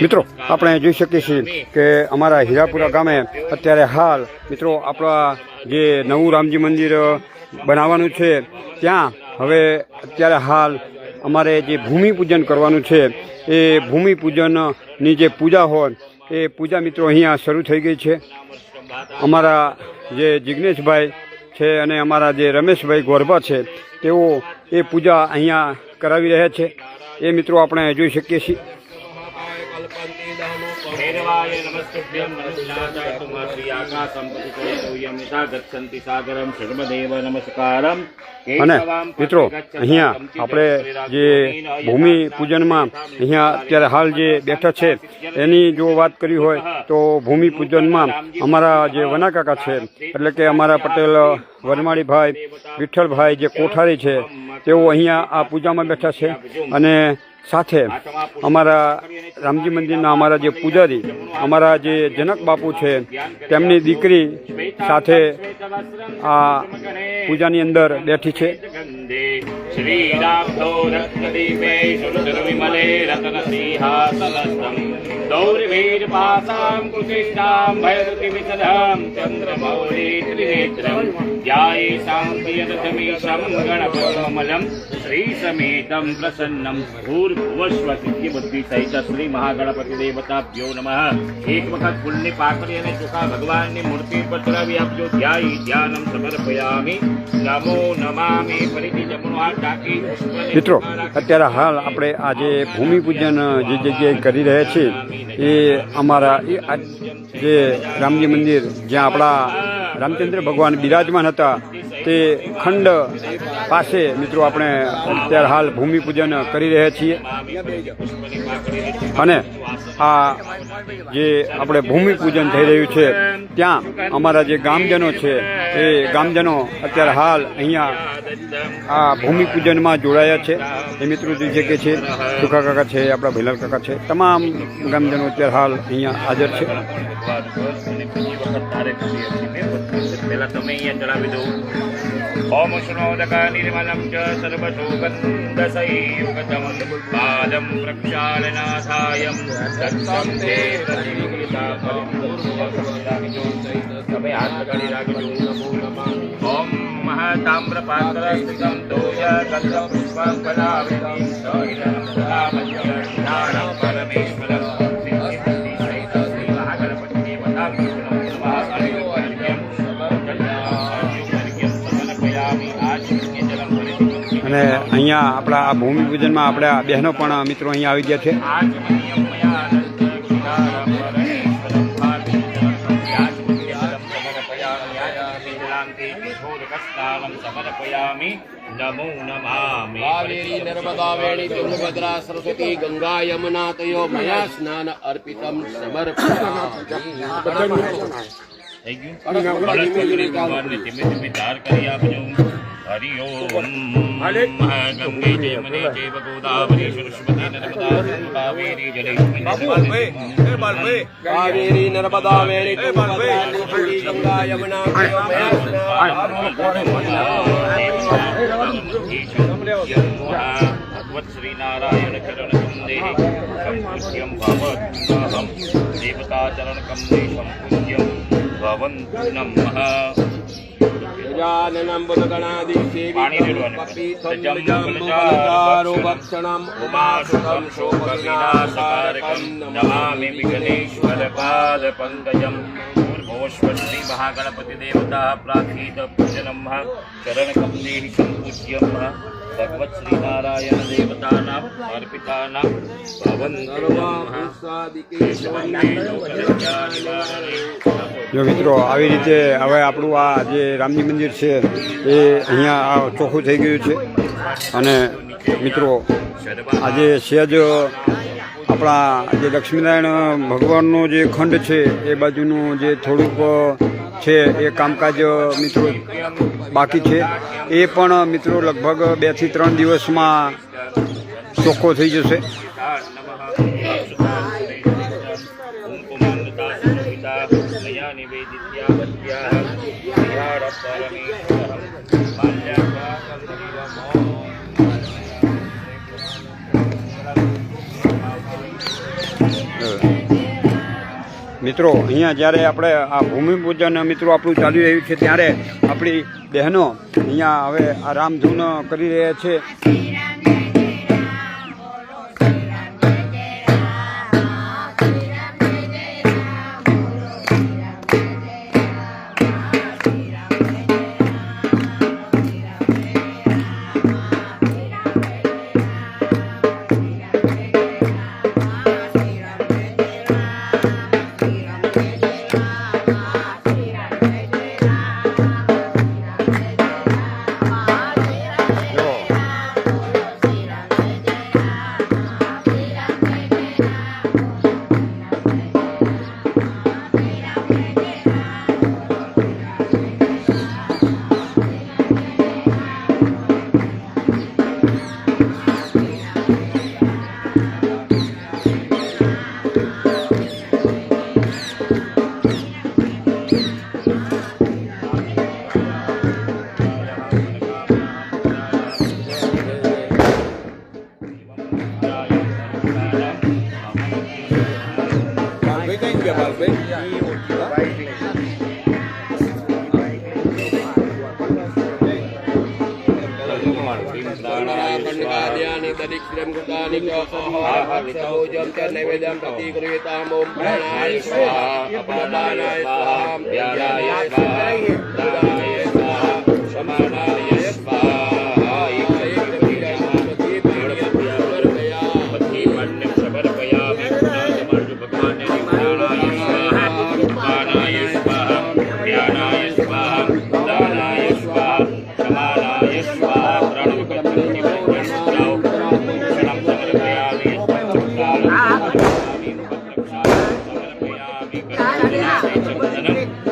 મિત્રો, આપણે જોઈ શકીએ છીએ કે અમારા હીરાપુરા ગામે અત્યારે હાલ, મિત્રો, આપણા જે નવું રામજી મંદિર બનાવવાનું છે, ત્યાં હવે અત્યારે હાલ અમારે જે ભૂમિપૂજન કરવાનું છે, એ ભૂમિપૂજનની જે પૂજા હોય, એ પૂજા મિત્રો અહીંયા શરૂ થઈ ગઈ છે. અમારા જે જિજ્ઞેશભાઈ છે અને અમારા જે રમેશભાઈ ગોરબા છે, તેઓ એ પૂજા અહીંયા કરાવી રહ્યા છે. એ મિત્રો આપણે જોઈ શકીએ છીએ. નમસ્કારમ અને મિત્રો અહીંયા આપણે જે ભૂમિ પૂજનમાં અહીંયા અત્યારે હાલ જે બેઠા છે એની જો વાત કરી હોય તો ભૂમિ પૂજનમાં અમારા જે વનાકાકા છે એટલે કે અમારા પટેલ વનમાળીભાઈ વિઠ્ઠલભાઈ જે કોઠારી છે તેઓ અહીંયા આ પૂજામાં બેઠા છે. અને સાથે અમારા રામજી મંદિરના અમારા જે પૂજારી, અમારા જે જનક બાપુ છે, તેમની દીકરી સાથે આ પૂજાની અંદર બેઠી છે. ચંદ્રમૌલી ત્રિનેત્રમ ધ્યાયે શાંતિયતમીશમ ગણપતમલમ શ્રી સમેતમ પ્રસન્નમ ભૂર્ભુવસ્વ બુદ્ધિ સહિત શ્રી મહાગણપતિ દેવતાભ્યો નમઃ એક વખત ફૂલની પાકડી અને ચોખા ભગવાનની મૂર્તિ પર ચડાવી આપજો ધ્યાય ધ્યાનમ સમર્પયામિ નમો નમામિ ફરીથી જમણો હાથ ઢાંકી મિત્રો, અત્યારે હાલ આપણે આજે ભૂમિપૂજન જે જગ્યાએ કરી રહ્યા છીએ, એ અમારા જે રામજી મંદિર, જ્યાં આપણા રામચંદ્ર ભગવાન બિરાજમાન હતા. તે ખંડ પાસે મિત્રો આપણે અત્યારે હાલ ભૂમિપૂજન કરી રહ્યા છીએ. અને આ જે આપણે ભૂમિપૂજન થઈ રહ્યું છે ત્યાં અમારા જે ગામજનો છે, એ ગામજનો અત્યારે હાલ અહીંયા આ ભૂમિપૂજનમાં જોડાયા છે. એ મિત્રો જે કે છે, સુખા કાકા છે, આપણા ભૈલાલ કાકા છે, તમામ ગામજનો અત્યારે હાલ અહીંયા હાજર છે. તે અને અહીંયા આપણા આ ભૂમિપૂજનમાં આપણા બહેનો પણ મિત્રો અહીંયા આવી ગયા છે. નમો નમામિ કાવેરી નર્મદા વેણી તુંગભદ્રા સરસ્વતી ગંગા યમુના તયો મયા સ્નાન અર્પિતમ સમર્પયામિ થઈ ગયું બળદપત્રી ભગવાનને ધીમે ધીમે ધાર કરી આપજો હરિ ઓમ ગંગે જયમને જૈવ ગોદાવરી સરસ્વતી નર્મદા કાવેરી જલેસ્મિન કાવેરી નર્મદા વેણી તુંગભદ્રા સરસ્વતી ગંગા યમુના તયો મયા સ્નાન ભગવત શ્રી નારાયણ ચરણ કંદે સંપૂજ્યમ ભવત્મહમ દેવતા ચરણ કંદે સંપૂજ્યમ ભવન્તુ નમઃ ગજાનનમ બુધગણાદિ પાણી રેડવાનું. સેવિતમ બલચારો ભક્ષણમ ઉમાસુતમ भगवत्श्रीनारायणदेवतानाम् અર્પિતાનામ જો મિત્રો આવી રીતે હવે આપણું આ જે રામજી મંદિર છે, એ અહીંયા આ ચોખ્ખું થઈ ગયું છે અને મિત્રો, આજે સહેજ આપણા જે લક્ષ્મીનારાયણ ભગવાનનો જે ખંડ છે, એ બાજુનું જે થોડુંક છે, એ કામકાજ મિત્રો બાકી છે. એ પણ મિત્રો લગભગ બેથી ત્રણ દિવસમાં ચોખ્ખો થઈ જશે. મિત્રો, અહીંયા જ્યારે આપણે આ ભૂમિપૂજન મિત્રો આપણું ચાલી રહ્યું છે, ત્યારે આપણી બહેનો અહીંયા હવે આ રામધૂન કરી રહ્યા છે. કન્યકાદ્યાની દરિક્રમ કૃતાની ભોજમ ચ નૈવેદ્યમ પ્રતિગૃહીતામ ઓમ પ્રાણાય સ્વાહા અપાદાનાય સ્વાહા ધ્યાનાય સ્વાહા દાનાય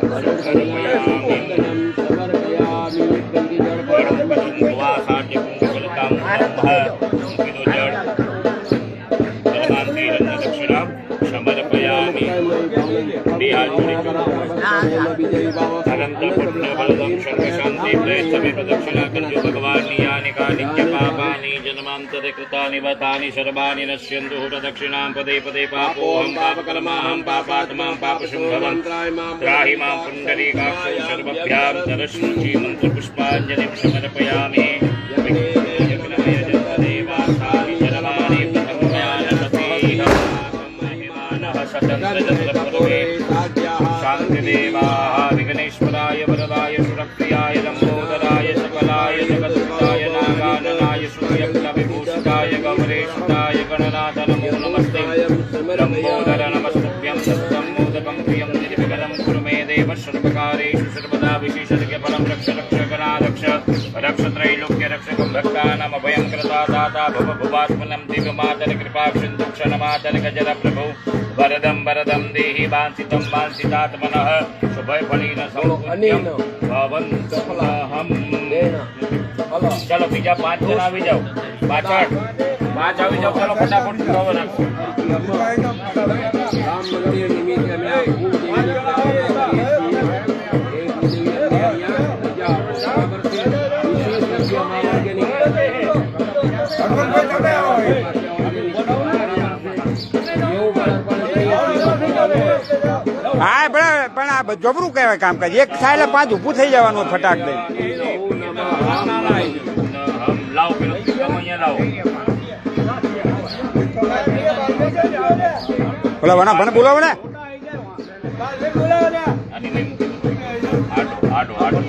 Thank you. કરજો ભગવાનની યાની કા નિત્ય પાપાની જન્માંતરે કૃતાની વતાની સર્વાની નશ્યંતુ દક્ષિણામ પદે પદે પાપો હમ પાપ કર્માહમ પાપાત્મા પાપ શુંભવંત્રાયમાં ત્રાહિ માં પુંડરી કાક્ષ સર્વભ્યામ તરસ્રુચિ મંત્ર પુષ્પાંજલિ સમર્પયામિ શાંતિદેવા વિઘ્નેશ્વરાય વરદાય कृता दाता भव भुवात्मनं दिव्यमातर कृपा सिन्धु क्षणमातर गजर प्रभु वरदं वरदं देहि वाञ्छितं वाञ्छितात्मनः शुभफलेन सौपुण्यं भवन्तहम् ચાલો બીજા પાંચ જણા આવી જાઓ પાછળ પાંચ આવી જાઓ ચાલો ફટાફટ ઉઠાવો નાખો રામ મંદિર નિમિત્તે અમે હા, પણ પણ આ જબરું કહેવાય કામકાજ એક સાયલે પાંચ ઊભું થઈ જવાનું ફટાક દઈ બોલા વણા ભણે બોલાવો ને. આડો આડો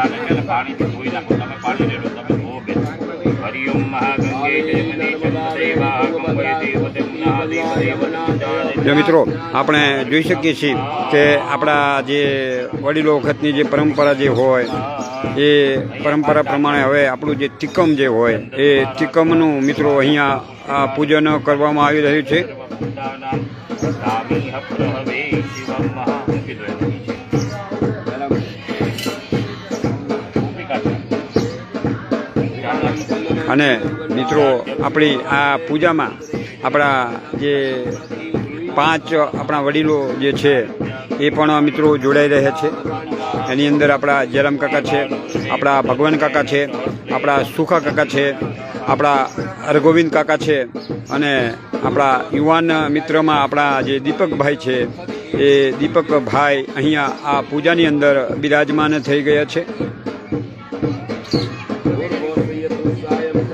પહેલા છે પાણીથી ધોઈ નાખો તમે પાણી રેડો તમે ધોવો બેન હરિઓમ મહાગંગે જય મને ચંદ્રદેવા કંવય દેવતે મહાદેવ દેવ જો મિત્રો આપણે જોઈ શકીએ છીએ કે આપણા જે વડીલો વખતની જે પરંપરા જે હોય એ પરંપરા પ્રમાણે હવે આપણું જે તિકમ જે હોય એ તિકમનું મિત્રો અહીંયા આ પૂજન કરવામાં આવી રહ્યું છે અને મિત્રો, આપણી આ પૂજામાં આપણા જે પાંચ આપણા વડીલો જે છે, એ પણ મિત્રો જોડાઈ રહ્યા છે. એની અંદર આપણા જયરામ કાકા છે, આપણા ભગવાન કાકા છે, આપણા સુખા કાકા છે, આપણા હરગોવિંદ કાકા છે, અને આપણા યુવાન મિત્રમાં આપણા જે દીપકભાઈ છે, એ દીપકભાઈ અહીંયા આ પૂજાની અંદર બિરાજમાન થઈ ગયા છે.